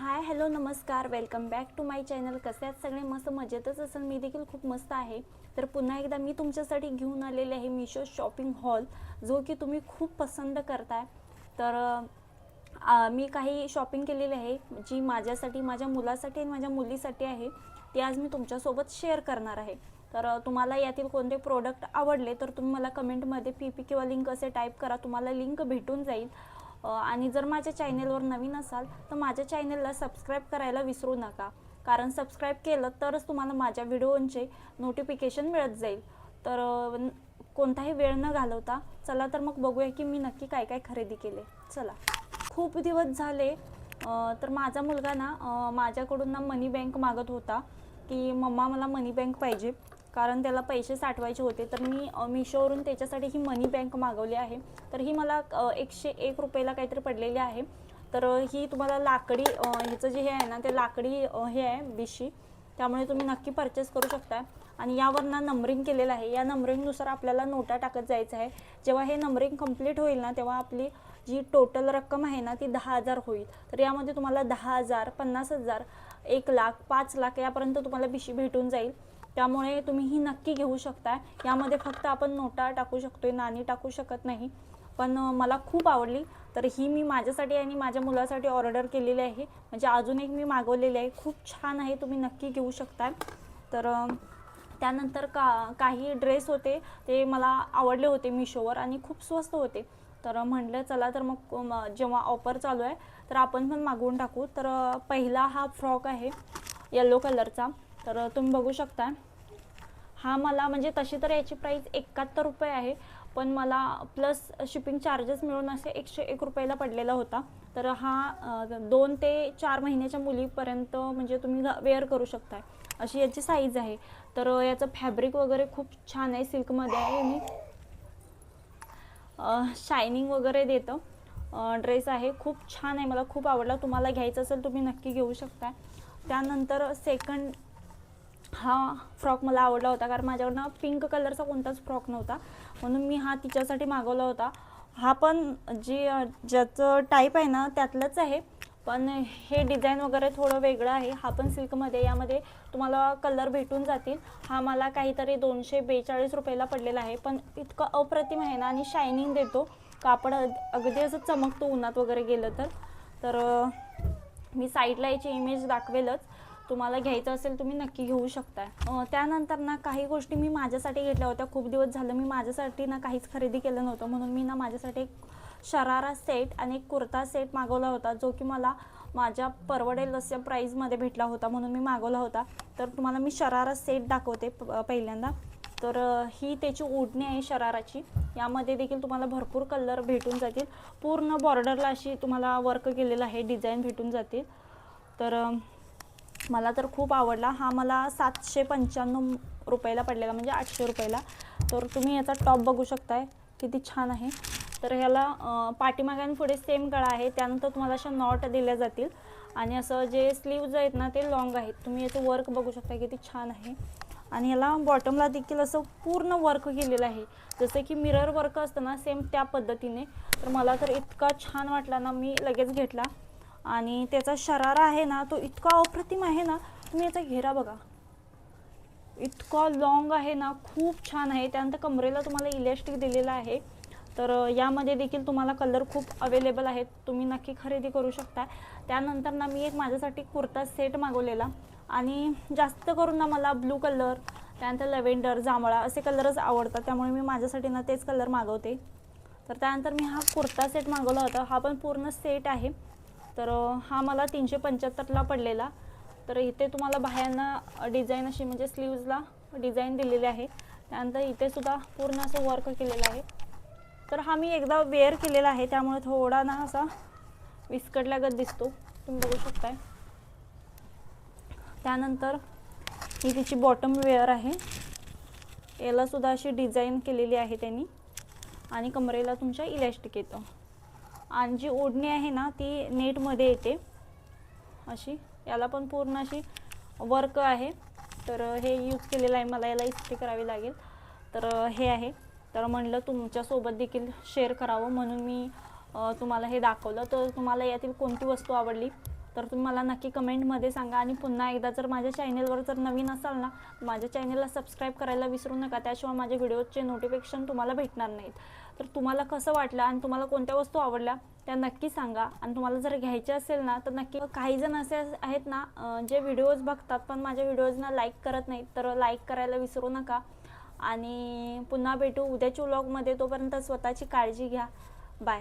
हाय hello नमस्कार. Welcome back to my channel कसे आहेत सगळे? मस्त मजेतच असेल. मी देखील खूप मस्त आहे. तर पुन्हा एकदा मी तुमच्यासाठी घेऊन आलेले आहे मिशो शॉपिंग हॉल जो की तुम्ही खूप पसंत करताय. तर आ, मी काही शॉपिंग केलेली आहे जी माझ्यासाठी माझ्या मुलासाठी आणि माझ्या मुलीसाठी आहे. ती आज मी तुमच्यासोबत शेअर करणार आहे. तर तुम्हाला यातील कोणते प्रोडक्ट आवडले तर तुम्ही मला कमेंटमध्ये पी पी किंवा लिंक असे टाईप करा. तुम्हाला लिंक भेटून जाईल. आणि जर माझ्या चॅनेलवर नवीन असाल तर माझ्या चॅनेलला सबस्क्राईब करायला विसरू नका. कारण सबस्क्राईब केलं तरच तुम्हाला माझ्या व्हिडिओंचे नोटिफिकेशन मिळत जाईल. तर कोणताही वेळ न घालवता चला तर मग बघूया की मी नक्की काय काय खरेदी केले. चला. खूप दिवस झाले तर माझा मुलगा ना माझ्याकडून ना मनी बँक मागत होता की मम्मा मला मनी बँक पाहिजे. कारण त्याला पैसे साठवायचे होते तर मी मिशोवरून त्याच्यासाठी ही मनी बँक मागवली आहे. तर ही मला एकशे एक रुपयाला काहीतरी पडलेली आहे. तर ही तुम्हाला लाकडी ह्याचं जे हे आहे ना ते लाकडी हे आहे बिशी. त्यामुळे तुम्ही नक्की परचेस करू शकता. आणि यावर ना नंबरिंग केलेलं आहे. या नंबरिंगनुसार आपल्याला नोटा टाकत जायचं आहे. जेव्हा हे नंबरिंग कंप्लीट होईल ना तेव्हा आपली जी टोटल रक्कम आहे ना ती दहा हजार होईल. तर यामध्ये तुम्हाला दहा हजार पन्नास हजार एक लाख पाच लाख यापर्यंत तुम्हाला बिशी भेटून जाईल. त्यामुळे तुम्ही ही नक्की घेऊ शकता यामध्ये फक्त आपण नोटा टाकू शकतोय नाणी टाकू शकत नाही. पण मला खूप आवडली. तर ही मी माझ्यासाठी आणि माझ्या मुलासाठी ऑर्डर केलेली आहे. म्हणजे अजून एक मी मागवलेली आहे. खूप छान आहे तुम्ही नक्की घेऊ शकता तर त्यानंतर का काही ड्रेस होते ते मला आवडले होते मिशोवर आणि खूप स्वस्त होते. तर म्हटलं चला तर मग म- जेव्हा ऑफर चालू आहे तर आपण पण मागवून टाकू. तर पहिला हा फ्रॉक आहे येल्लो कलरचा. तर तुम्ही बघू शकता. हा मला म्हणजे तशी तर याची प्राईस एकाहत्तर रुपये आहे पण मला प्लस शिपिंग चार्जेस मिळून असे एकशे एक रुपयाला पडलेला होता. तर हा दोन ते चार महिन्याच्या मुलीपर्यंत म्हणजे तुम्ही वेअर करू शकताय. अशी याची साईज आहे. तर याचं फॅब्रिक वगैरे खूप छान आहे सिल्कमध्ये आहे मी शायनिंग वगैरे देतं. ड्रेस आहे. खूप छान आहे. मला खूप आवडला. तुम्हाला घ्यायचं असेल तुम्ही नक्की घेऊ शकता त्यानंतर सेकंड हा फ्रॉक मला आवडला होता कारण माझ्याकडनं पिंक कलरचा कोणताच फ्रॉक नव्हता. म्हणून मी हा तिच्यासाठी मागवला होता. हा पण जे ज्याचं टाईप आहे ना त्यातलंच आहे. पण हे डिझाईन वगैरे थोडं वेगळं आहे. हा पण सिल्कमध्ये यामध्ये तुम्हाला कलर भेटून जातील. हा मला काहीतरी दोनशे बेचाळीस रुपयाला पडलेला आहे. पण इतकं अप्रतिम आहे ना आणि शायनिंग देतो. कापड अग- अगदी असं चमकतो उन्हात वगैरे गेलं तर. तर मी साईडला याची इमेज दाखवेलच. तुम्हाला घ्यायचं असेल तुम्ही नक्की घेऊ शकता त्यानंतर ना काही गोष्टी मी माझ्यासाठी घेतल्या होत्या. खूप दिवस झालं मी माझ्यासाठी ना काहीच खरेदी केलं नव्हतं. म्हणून मी ना माझ्यासाठी एक शरारा सेट आणि एक कुर्ता सेट मागवला होता जो की मला माझ्या परवडेल अशा प्राईजमध्ये भेटला होता. म्हणून मी मागवला होता. तर तुम्हाला मी शरारा सेट दाखवते प- पहिल्यांदा. तर ही त्याची ओढणी आहे शराराची. यामध्ये देखील तुम्हाला भरपूर कलर भेटून जातील. पूर्ण बॉर्डरला अशी तुम्हाला वर्क केलेलं आहे डिझाईन भेटून जातील. तर मला तर खूप आवडला. हा मला सातशे पंच्याण्णव रुपयाला पडलेला म्हणजे आठशे रुपयाला. तर तुम्ही याचा टॉप बघू शकताय. किती छान आहे. तर ह्याला अ, पाठीमागे आणि पुढे सेम गळा आहे. त्यानंतर तुम्हाला अशा नॉट दिल्या जातील. आणि असं जे स्लीव्ज आहेत ना ते लॉंग आहेत. तुम्ही याचं वर्क बघू शकता किती छान आहे. आणि ह्याला बॉटमला देखील असं पूर्ण वर्क केलेलं आहे. जसं की मिरर वर्क असतं ना सेम त्या पद्धतीने. तर मला तर इतका छान वाटला ना मी लगेच घेतला. आणि त्याचा शरारा आहे ना तो इतका अप्रतिम आहे ना तुम्ही याचा घेरा बघा. इतका लॉंग आहे ना खूप छान आहे. त्यानंतर कमरेला तुम्हाला इलेस्टिक दिलेला आहे. तर यामध्ये देखील तुम्हाला कलर खूप अवेलेबल आहेत. तुम्ही नक्की खरेदी करू शकता. त्यानंतर ना मी एक माझ्यासाठी कुर्ता सेट मागवलेला. आणि जास्त करून ना मला ब्लू कलर त्यानंतर लव्हेंडर जांभळा असे कलरच आवडतात. त्यामुळे मी माझ्यासाठी ना तेच कलर मागवते. तर त्यानंतर मी हा कुर्ता सेट मागवला होता. हा पण पूर्ण सेट आहे. तर हा मला तीनशे पंच्याहत्तरला पडलेला. तर इथे तुम्हाला बाह्यांना डिझाईन अशी म्हणजे स्लीव्जला डिझाईन दिलेली आहे. त्यानंतर इथे सुद्धा पूर्ण असं वर्क केलेलं आहे. तर हा मी एकदा वेअर केलेला आहे. त्यामुळे थोडा ना असा विस्कटल्यागत दिसतो. तुम्ही बघू शकताय. त्यानंतर ही तिची बॉटम वेअर आहे. याला सुद्धा अशी डिझाईन केलेली आहे त्यांनी. आणि कमरेला तुमच्या इलॅस्टिक येतं. आणि जी ओढणी आहे ना ती नेटमध्ये येते. अशी याला पण पूर्ण अशी वर्क आहे. तर हे यूज केलेलं आहे मला याला इस्त्री करावी लागेल. तर हे आहे. तर म्हणलं तुमच्यासोबत देखील शेअर करावं म्हणून मी तुम्हाला हे दाखवलं. तर तुम्हाला यातील कोणती वस्तू आवडली? तर तुम्ही मला नक्की कमेंटमध्ये सांगा. आणि पुन्हा एकदा जर माझ्या चॅनेलवर जर नवीन असाल ना माझ्या चॅनेलला सबस्क्राईब करायला विसरू नका. त्याशिवाय माझ्या व्हिडिओचे नोटिफिकेशन तुम्हाला भेटणार नाहीत. तर तुम्हाला कसं वाटलं आणि तुम्हाला कोणत्या वस्तू आवडल्या त्या नक्की सांगा. आणि तुम्हाला जर घ्यायचे असेल ना तर नक्की काही जण असे आहेत ना जे व्हिडिओज बघतात पण माझ्या व्हिडिओजना लाईक करत नाहीत. तर लाईक करायला विसरू नका. आणि पुन्हा भेटू उद्याच्या व्लॉगमध्ये तोपर्यंत स्वतःची काळजी घ्या. बाय